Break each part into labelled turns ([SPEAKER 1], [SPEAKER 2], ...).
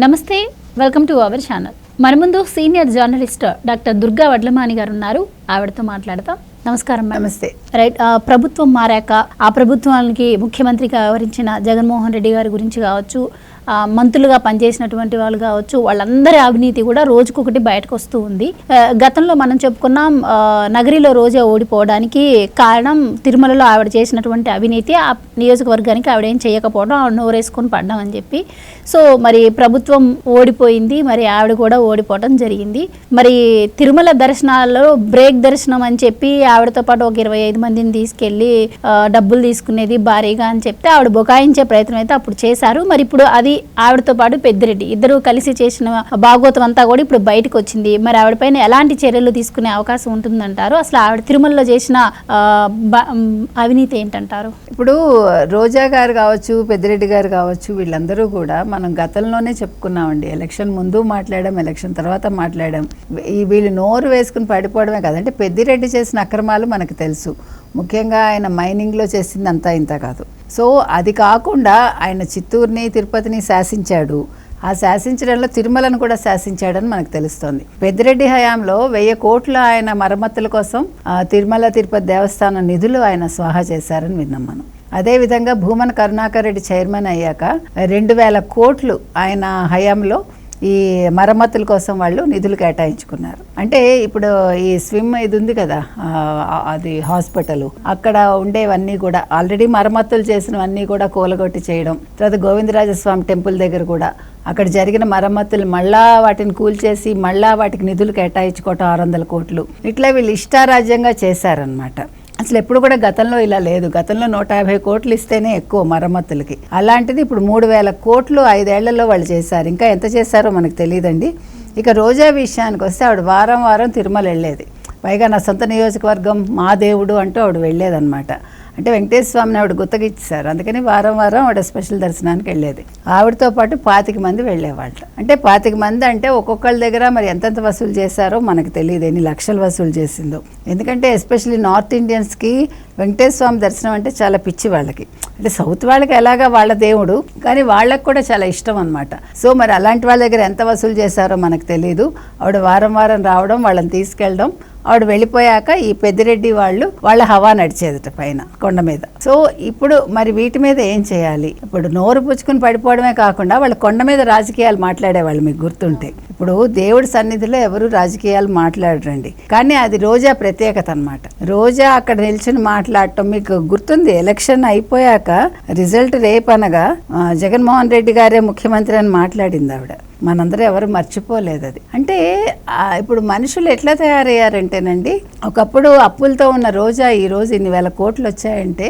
[SPEAKER 1] నమస్తే welcome to our channel మన ముందు senior journalist doctor Durga Vadlamani garu ఉన్నారు. ఆవిడతో మాట్లాడతాం. నమస్కారం
[SPEAKER 2] నమస్తే.
[SPEAKER 1] రైట్ ప్రభుత్వం మారాక ఆ ప్రభుత్వానికి ముఖ్యమంత్రిగా వ్యవహరించిన జగన్మోహన్ రెడ్డి గారి గురించి కావచ్చు మంత్రులుగా పనిచేసినటువంటి వాళ్ళు కావచ్చు వాళ్ళందరి అవినీతి కూడా రోజుకొకటి బయటకు వస్తూ ఉంది గతంలో మనం చెప్పుకున్నాం నగరిలో రోజా ఓడిపోవడానికి కారణం తిరుమలలో ఆవిడ చేసినటువంటి అవినీతి ఆ నియోజకవర్గానికి ఆవిడ ఏం చేయకపోవడం ఆవిడ నోరేసుకొని పడ్డం అని చెప్పి. సో మరి ప్రభుత్వం ఓడిపోయింది మరి ఆవిడ కూడా ఓడిపోవడం జరిగింది. మరి తిరుమల దర్శనాల్లో బ్రేక్ దర్శనం అని చెప్పి ఆవిడతో పాటు ఒక ఇరవై ఐదు మందిని తీసుకెళ్ళి డబ్బులు తీసుకునేది భారీగా అని చెప్తే ఆవిడ బుకాయించే ప్రయత్నం అయితే అప్పుడు చేశారు. మరి ఇప్పుడు అది ఆవిడతో పాటు పెద్దిరెడ్డి. ఇద్దరు కలిసి చేసిన భాగవతం అంతా కూడా ఇప్పుడు బయటకు వచ్చింది మరి ఆవిడపైన ఎలాంటి చర్యలు తీసుకునే అవకాశం ఉంటుందంటారు? అసలు ఆవిడ తిరుమలలో చేసిన అవినీతి ఏంటంటారు?
[SPEAKER 2] ఇప్పుడు రోజా గారు కావచ్చు పెద్దిరెడ్డి గారు కావచ్చు వీళ్ళందరూ కూడా మనం గతంలోనే చెప్పుకున్నామండి. ఎలక్షన్ ముందు మాట్లాడాం ఎలక్షన్ తర్వాత మాట్లాడాం. ఈ వీళ్ళు నోరు వేసుకుని పడిపోవడమే కాదంటే పెద్దిరెడ్డి చేసిన అక్రమాలు మనకు తెలుసు. ముఖ్యంగా ఆయన మైనింగ్లో చేసింది అంతా ఇంత కాదు. సో అది కాకుండా ఆయన చిత్తూరుని తిరుపతిని శాసించాడు. ఆ శాసించడంలో తిరుమలను కూడా శాసించాడని మనకు తెలుస్తోంది. పెద్దిరెడ్డి హయాంలో వెయ్యి కోట్ల ఆయన మరమ్మతుల కోసం తిరుమల తిరుపతి దేవస్థానం నిధులు ఆయన స్వాహా చేశారని విన్నాం మనం. అదేవిధంగా భూమన కరుణాకర్ రెడ్డి చైర్మన్ అయ్యాక రెండు వేల కోట్లు ఆయన హయాంలో ఈ మరమ్మతుల కోసం వాళ్ళు నిధులు కేటాయించుకున్నారు. అంటే ఇప్పుడు ఈ స్విమ్ ఇది ఉంది కదా అది హాస్పిటల్. అక్కడ ఉండేవన్నీ కూడా ఆల్రెడీ మరమ్మతులు చేసినవన్నీ కూడా కూలగొట్టి చేయడం. తర్వాత గోవిందరాజస్వామి టెంపుల్ దగ్గర కూడా అక్కడ జరిగిన మరమ్మతులు మళ్ళా వాటిని కూల్చేసి మళ్ళా వాటికి నిధులు కేటాయించుకోవటం ఆరు వందల కోట్లు. ఇట్లా వీళ్ళు ఇష్టారాజ్యంగా చేశారనమాట అసలు ఎప్పుడు కూడా గతంలో ఇలా లేదు. గతంలో నూట యాభై కోట్లు ఇస్తేనే ఎక్కువ మరమ్మతులకి. అలాంటిది ఇప్పుడు మూడు వేల కోట్లు ఐదేళ్ళలో వాళ్ళు చేశారు. ఇంకా ఎంత చేశారో మనకు తెలియదండి ఇక రోజా విషయానికి వస్తే ఆవిడ వారం వారం తిరుమల వెళ్ళేది. పైగా నా సొంత నియోజకవర్గం మా దేవుడు అంటూ ఆవిడ వెళ్ళేదన్నమాట. అంటే వెంకటేశ్వర స్వామిని ఆవిడ గుత్తగిచ్చారు అందుకని వారం వారం ఆవిడ స్పెషల్ దర్శనానికి వెళ్ళేది. ఆవిడతో పాటు పాతిక మంది వెళ్ళేవాళ్ళు. అంటే పాతిక మంది అంటే ఒక్కొక్కళ్ళ దగ్గర మరి ఎంతెంత వసూలు చేశారో మనకు తెలియదు ఎన్ని లక్షలు వసూలు చేసిందో. ఎందుకంటే ఎస్పెషల్లీ నార్త్ ఇండియన్స్కి వెంకటేశ్వర స్వామి దర్శనం అంటే చాలా పిచ్చి వాళ్ళకి. అంటే సౌత్ వాళ్ళకి ఎలాగా వాళ్ళ దేవుడు కానీ వాళ్ళకి కూడా చాలా ఇష్టం అనమాట సో మరి అలాంటి వాళ్ళ దగ్గర ఎంత వసూలు చేశారో మనకు తెలియదు ఆవిడ వారం వారం రావడం వాళ్ళని తీసుకెళ్ళడం ఆవిడ వెళ్ళిపోయాక ఈ పెద్దిరెడ్డి వాళ్ళు వాళ్ళ హవా నడిచేదట పైన కొండ మీద. సో ఇప్పుడు మరి వీటి మీద ఏం చేయాలి? ఇప్పుడు నోరు పుచ్చుకుని పడిపోవడమే కాకుండా వాళ్ళు కొండ మీద రాజకీయాలు మాట్లాడేవాళ్ళు మీకు గుర్తుంటే. ఇప్పుడు దేవుడి సన్నిధిలో ఎవరు రాజకీయాలు మాట్లాడరండి. కానీ అది రోజా ప్రత్యేకత అన్నమాట. రోజా అక్కడ నిల్చుని మాట్లాడటం మీకు గుర్తుంది? ఎలక్షన్ అయిపోయాక రిజల్ట్ రేపు అనగా జగన్మోహన్ రెడ్డి గారే ముఖ్యమంత్రి అని మాట్లాడింది ఆవిడ. మనందరూ ఎవరు మర్చిపోలేదు అది. అంటే ఇప్పుడు మనుషులు ఎట్లా తయారయ్యారంటేనండి ఒకప్పుడు అప్పులతో ఉన్న రోజా ఈ రోజు ఇన్ని వేల కోట్లు వచ్చాయంటే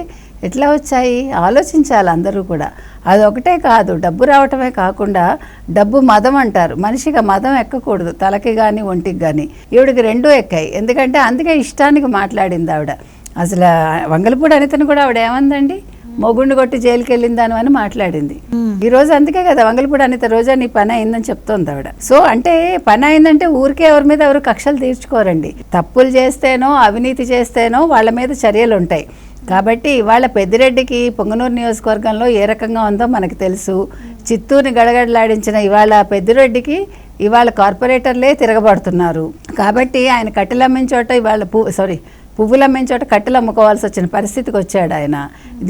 [SPEAKER 2] ఎట్లా వచ్చాయి? ఆలోచించాలి అందరూ కూడా. అది ఒకటే కాదు డబ్బు రావటమే కాకుండా డబ్బు మదం అంటారు. మనిషిగా మదం ఎక్కకూడదు తలకి కానీ ఒంటికి కానీ ఈవిడికి రెండూ ఎక్కాయి. ఎందుకంటే అందుకే ఇష్టానికి మాట్లాడింది ఆవిడ అసలు వంగలపూడి అనితను కూడా ఆవిడ ఏమందండి? మొగుండు కొట్టి జైలుకి వెళ్ళిందాను అని మాట్లాడింది. ఈ రోజు అందుకే కదా వంగలపూడి అనిత రోజా నీ పని అయిందని చెప్తోంది ఆవిడ. సో అంటే పని అయిందంటే ఊరికే ఎవరి మీద ఎవరు కక్షలు తీర్చుకోరండి. తప్పులు చేస్తేనో అవినీతి చేస్తేనో వాళ్ళ మీద చర్యలు ఉంటాయి. కాబట్టి ఇవాళ పెద్దిరెడ్డికి పొంగనూరు నియోజకవర్గంలో ఏ రకంగా ఉందో మనకు తెలుసు. చిత్తూరుని గడగడలాడించిన ఇవాళ పెద్దిరెడ్డికి ఇవాళ కార్పొరేటర్లే తిరగబడుతున్నారు. కాబట్టి ఆయన కట్టెలమ్మిన చోట ఇవాళ పూ సారీ పువ్వులు అమ్మిన చోట కట్టెలు అమ్ముకోవాల్సి వచ్చిన పరిస్థితికి వచ్చాడు ఆయన.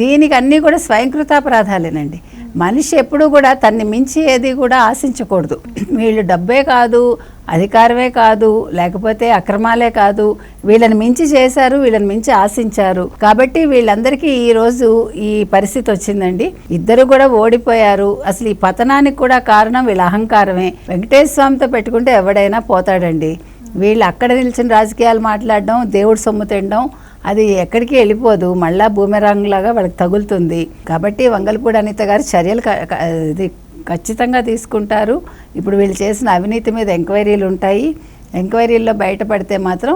[SPEAKER 2] దీనికి అన్నీ కూడా స్వయంకృతాపరాధాలేనండి మనిషి ఎప్పుడూ కూడా తన్ని మించి ఏది కూడా ఆశించకూడదు. వీళ్ళు డబ్బే కాదు అధికారమే కాదు లేకపోతే అక్రమాలే కాదు. వీళ్ళని మించి చేశారు వీళ్ళని మించి ఆశించారు. కాబట్టి వీళ్ళందరికీ ఈ రోజు ఈ పరిస్థితి వచ్చిందండి. ఇద్దరు కూడా ఓడిపోయారు. అసలు ఈ పతనానికి కూడా కారణం వీళ్ళ అహంకారమే. వెంకటేశ్వర స్వామితో పెట్టుకుంటే ఎవడైనా పోతాడండి. వీళ్ళు అక్కడ నిలిచిన రాజకీయాలు మాట్లాడడం దేవుడు సొమ్ము తినడం అది ఎక్కడికి వెళ్ళిపోదు. మళ్ళా బూమెరాంగ్ లాగా వాళ్ళకి తగులుతుంది. కాబట్టి వంగలపూడి అనిత గారు చర్యలు ఇది ఖచ్చితంగా తీసుకుంటారు. ఇప్పుడు వీళ్ళు చేసిన అవినీతి మీద ఎంక్వైరీలు ఉంటాయి. ఎంక్వైరీల్లో బయటపడితే మాత్రం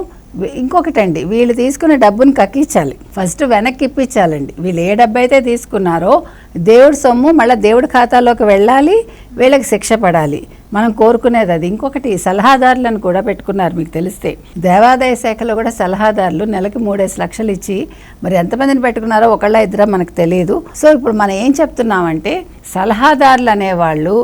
[SPEAKER 2] ఇంకొకటండి వీళ్ళు తీసుకున్న డబ్బుని కక్కించాలి. ఫస్ట్ వెనక్కి ఇప్పించాలండి. వీళ్ళు ఏ డబ్బు అయితే తీసుకున్నారో దేవుడి సొమ్ము మళ్ళీ దేవుడి ఖాతాలోకి వెళ్ళాలి వీళ్ళకి శిక్ష పడాలి. మనం కోరుకునేది అది. ఇంకొకటి సలహాదారులను కూడా పెట్టుకున్నారు మీకు తెలిస్తే. దేవాదాయ శాఖలో కూడా సలహాదారులు నెలకి మూడేసి లక్షలు ఇచ్చి మరి ఎంతమందిని పెట్టుకున్నారో ఒకళ్ళ ఇద్దరా మనకు తెలియదు సో ఇప్పుడు మనం ఏం చెప్తున్నామంటే సలహాదారులు అనేవాళ్ళు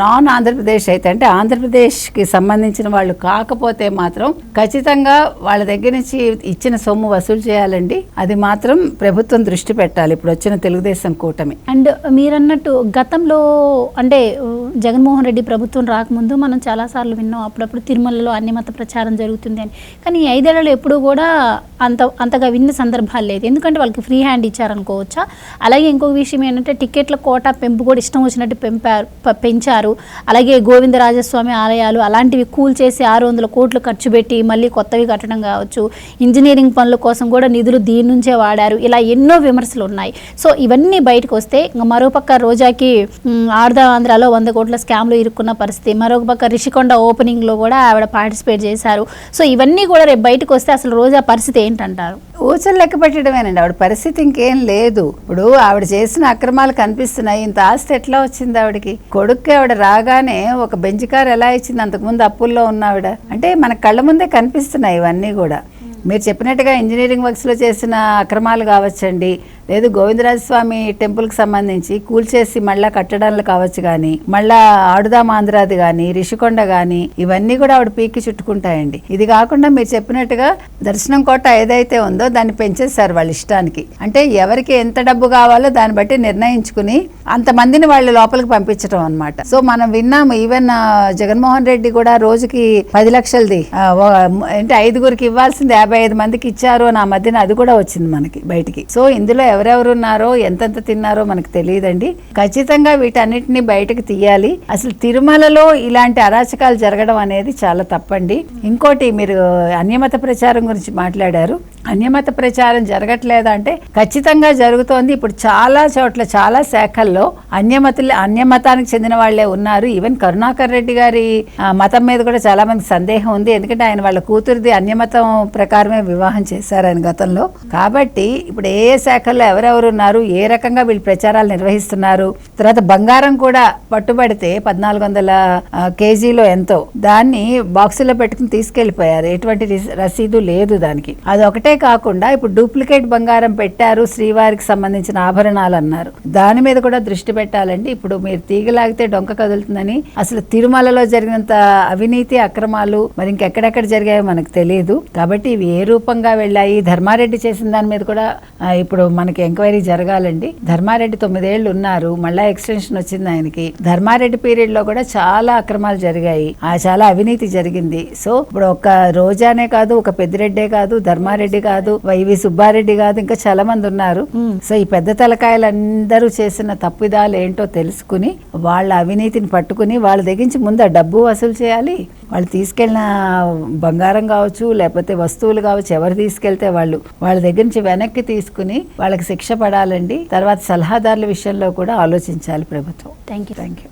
[SPEAKER 2] నాన్ ఆంధ్రప్రదేశ్ అయితే అంటే ఆంధ్రప్రదేశ్కి సంబంధించిన వాళ్ళు కాకపోతే మాత్రం ఖచ్చితంగా వాళ్ళ దగ్గర నుంచి ఇచ్చిన సొమ్ము వసూలు చేయాలండి. అది మాత్రం ప్రభుత్వం దృష్టి పెట్టాలి. ఇప్పుడు వచ్చిన తెలుగుదేశం కూటమి.
[SPEAKER 1] అండ్ మీరన్నట్టు గతంలో అంటే జగన్మోహన్ రెడ్డి ప్రభుత్వం రాకముందు మనం చాలాసార్లు విన్నాం. అప్పుడప్పుడు తిరుమలలో అన్ని మత ప్రచారం జరుగుతుంది అని. కానీ ఐదేళ్ళలో ఎప్పుడూ కూడా అంత అంతగా విన్న సందర్భాలు లేదు. ఎందుకంటే వాళ్ళకి ఫ్రీ హ్యాండ్ ఇచ్చారనుకోవచ్చా? అలాగే ఇంకొక విషయం ఏంటంటే టికెట్ల కోట పెంపు కూడా ఇష్టం వచ్చినట్టు పెంపారు పెంచారు. అలాగే గోవిందరాజస్వామి ఆలయాలు అలాంటివి కూల్ చేసి ఆరు వందల కోట్లు ఖర్చు పెట్టి మళ్ళీ కొత్తవి కట్టడం కావచ్చు. ఇంజనీరింగ్ పనుల కోసం కూడా నిధులు దీని నుంచే వాడారు. ఇలా ఎన్నో విమర్శలు ఉన్నాయి. సో ఇవన్నీ బయటకు వస్తే ఇంకా మరోపక్క రోజాకి మ్, ఆర్ధ ఆంధ్రాలో వంద కోట్ల స్కామ్లు ఇరుక్కున్న పరిస్థితి. మరొక పక్క రిషికొండ ఓపెనింగ్లో కూడా ఆవిడ పార్టిసిపేట్ చేశారు. సో ఇవన్నీ కూడా రేపు బయటకు వస్తే అసలు రోజా పరిస్థితి ఏంటంటారు?
[SPEAKER 2] ఊచలు లెక్క పెట్టడమేనండి. ఆవిడ పరిస్థితి ఇంకేం లేదు. ఇప్పుడు ఆవిడ చేసిన అక్రమాలు కనిపిస్తున్నాయి. ఇంత ఆస్తి ఎట్లా వచ్చింది ఆవిడకి? కొడుక్కి ఆవిడ రాగానే ఒక బెంచ్ కార్ ఎలా ఇచ్చింది? అంతకుముందు అప్పుల్లో ఉన్న ఆవిడ. అంటే మన కళ్ళ ముందే కనిపిస్తున్నాయి ఇవన్నీ కూడా. మీరు చెప్పినట్టుగా ఇంజనీరింగ్ వర్క్స్లో చేసిన అక్రమాలు కావచ్చండి. లేదు గోవిందరాజస్వామి టెంపుల్కి సంబంధించి కూల్చేసి మళ్ళా కట్టడాలు కావచ్చు కానీ మళ్ళా ఆడుదాం ఆంధ్రాది కానీ రిషికొండ కానీ ఇవన్నీ కూడా ఆవిడ పీకి చుట్టుకుంటాయండి. ఇది కాకుండా మీరు చెప్పినట్టుగా దర్శనం కోట ఏదైతే ఉందో దాన్ని పెంచేస్తారు వాళ్ళ ఇష్టానికి. అంటే ఎవరికి ఎంత డబ్బు కావాలో దాన్ని బట్టి నిర్ణయించుకుని అంతమందిని వాళ్ళు లోపలికి పంపించడం అన్నమాట. సో మనం విన్నాము ఈవెన్ జగన్మోహన్ రెడ్డి కూడా రోజుకి పది లక్షలది అంటే ఐదుగురికి ఇవ్వాల్సింది యాభై ఐదు మందికి ఇచ్చారు అని ఆ మధ్యన అది కూడా వచ్చింది మనకి బయటికి. సో ఇందులో ఎవరెవరు ఉన్నారో ఎంతెంత తిన్నారో మనకు తెలియదండి. ఖచ్చితంగా వీటన్నిటిని బయటకు తీయాలి. అసలు తిరుమలలో ఇలాంటి అరాచకాలు జరగడం అనేది చాలా తప్పండి. ఇంకోటి మీరు అన్యమత ప్రచారం గురించి మాట్లాడారు. అన్యమత ప్రచారం జరగట్లేదా అంటే ఖచ్చితంగా జరుగుతోంది. ఇప్పుడు చాలా చోట్ల చాలా శాఖల్లో అన్యమతులు అన్యమతానికి చెందిన వాళ్ళే ఉన్నారు. ఈవెన్ కరుణాకర్ రెడ్డి గారి మతం మీద కూడా చాలా మంది సందేహం ఉంది. ఎందుకంటే ఆయన వాళ్ళ కూతురిది అన్యమతం ప్రకారమే వివాహం చేశారు ఆయన గతంలో. కాబట్టి ఇప్పుడు ఏ శాఖల్లో ఎవరెవరు ఉన్నారు ఏ రకంగా వీళ్ళు ప్రచారాలు నిర్వహిస్తున్నారు తర్వాత బంగారం కూడా పట్టుబడితే పద్నాలుగు వందల కేజీలో ఎంతో దాన్ని బాక్సులో పెట్టుకుని తీసుకెళ్ళిపోయారు ఎటువంటి రసీదు లేదు దానికి. అది ఒకటే కాకుండా ఇప్పుడు డూప్లికేట్ బంగారం పెట్టారు శ్రీవారికి సంబంధించిన ఆభరణాలు అన్నారు. దాని మీద కూడా దృష్టి పెట్టాలండి. ఇప్పుడు మీరు తీగలాగితే డొంక కదులుతుందని. అసలు తిరుమలలో జరిగినంత అవినీతి అక్రమాలు మరి ఇంకెక్కడెక్కడ జరిగాయో మనకు తెలియదు కాబట్టి ఇవి ఏ రూపంగా వెళ్ళాయి? ధర్మారెడ్డి చేసిన దాని మీద కూడా ఇప్పుడు మనకి ఎంక్వైరీ జరగాలండి. ధర్మారెడ్డి తొమ్మిదేళ్ళు ఉన్నారు. మళ్ళా ఎక్స్టెన్షన్ వచ్చింది ఆయనకి. ధర్మారెడ్డి పీరియడ్లో కూడా చాలా అక్రమాలు జరిగాయి. ఆ చాలా అవినీతి జరిగింది. సో ఇప్పుడు ఒక రోజానే కాదు ఒక పెద్దిరెడ్డే కాదు ధర్మారెడ్డి కాదు వైవి సుబ్బారెడ్డి కాదు ఇంకా చాలా మంది ఉన్నారు. సో ఈ పెద్ద తలకాయలందరూ చేసిన తప్పిదాలు ఏంటో తెలుసుకుని వాళ్ళ అవినీతిని పట్టుకుని వాళ్ళ దగ్గరించి ముందు ఆ డబ్బు వసూలు చేయాలి. వాళ్ళు తీసుకెళ్ళిన బంగారం కావచ్చు లేకపోతే వస్తువులు కావచ్చు ఎవరు తీసుకెళ్తే వాళ్ళు. వాళ్ళ దగ్గర నుంచి వెనక్కి తీసుకుని వాళ్ళకి శిక్ష పడాలండి. తర్వాత సలహాదారుల విషయంలో కూడా ఆలోచించాలి ప్రభుత్వం.
[SPEAKER 1] Thank you
[SPEAKER 2] thank you